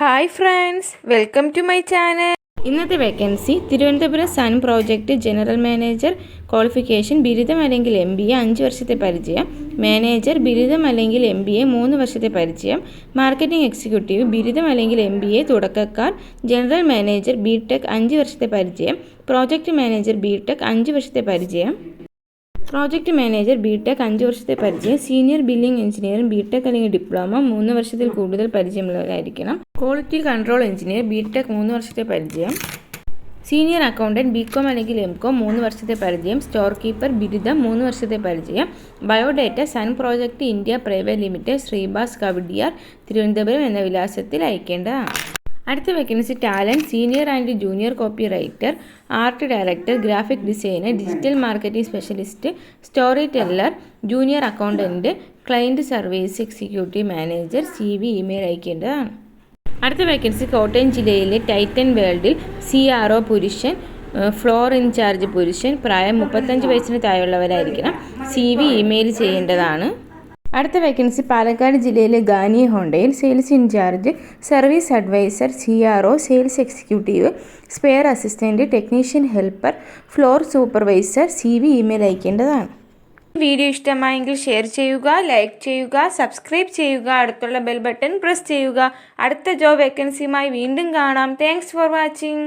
Hi friends welcome to my channel. ഇന്നത്തെ vacancy Thiruvananthapuram sun project general manager qualification ബിരുദം അല്ലെങ്കിൽ M B A അഞ്ച് വർഷത്തെ പരിചയം മാനേജർ ബിരുദം അല്ലെങ്കിൽ എം ബി എ മൂന്ന് വർഷത്തെ പരിചയം മാർക്കറ്റിംഗ് എക്സിക്യൂട്ടീവ് ബിരുദം അല്ലെങ്കിൽ എം ബി എ തുടക്കക്കാർ ജനറൽ മാനേജർ ബി ടെക് അഞ്ച് വർഷത്തെ പരിചയം പ്രോജക്റ്റ് മാനേജർ ബി ടെക് അഞ്ച് വർഷത്തെ പരിചയം. പ്രോജക്റ്റ് മാനേജർ ബി ടെക് അഞ്ച് വർഷത്തെ പരിചയം സീനിയർ ബില്ലിംഗ് എഞ്ചിനീയറും ബി ടെക് അല്ലെങ്കിൽ ഡിപ്ലോമ മൂന്ന് വർഷത്തിൽ കൂടുതൽ പരിചയമുള്ളവരായിരിക്കണം. Quality control engineer B tech മൂന്ന് വർഷത്തെ പരിചയം. സീനിയർ അക്കൗണ്ടന്റ് ബി കോം അല്ലെങ്കിൽ എം കോം മൂന്ന് വർഷത്തെ പരിചയം. സ്റ്റോർ കീപ്പർ ബിരുദം മൂന്ന് വർഷത്തെ പരിചയം. Biodata sun project India private limited ശ്രീബാസ് Kowdiar Thiruvananthapuram എന്ന വിലാസത്തിൽ അയക്കേണ്ടതാണ് അടുത്ത vacancy talent senior and junior copy writer art director graphic designer digital marketing specialist story teller junior accountant client service executive manager C V email അയക്കേണ്ടതാണ്. അടുത്ത vacancy Kottayam ജില്ലയിലെ Titan വേൾഡിൽ C R O പുരുഷൻ floor in charge പുരുഷൻ പ്രായം മുപ്പത്തഞ്ച് വയസ്സിന് താഴെയുള്ളവരായിരിക്കണം. C V email ചെയ്യേണ്ടതാണ്. അടുത്ത വേക്കൻസി പാലക്കാട് ജില്ലയിലെ Ghani ഹോണ്ടയിൽ sales incharge service advisor C R O sales executive spare assistant technician helper floor supervisor C V email അയക്കേണ്ടതാണ്. Video ഇഷ്ടമായെങ്കിൽ ഷെയർ ചെയ്യുക ലൈക്ക് ചെയ്യുക സബ്സ്ക്രൈബ് ചെയ്യുക അടുത്തുള്ള ബെൽ ബട്ടൺ പ്രസ് ചെയ്യുക. അടുത്ത ജോബ് വേക്കൻസിയുമായി വീണ്ടും കാണാം. Thanks for watching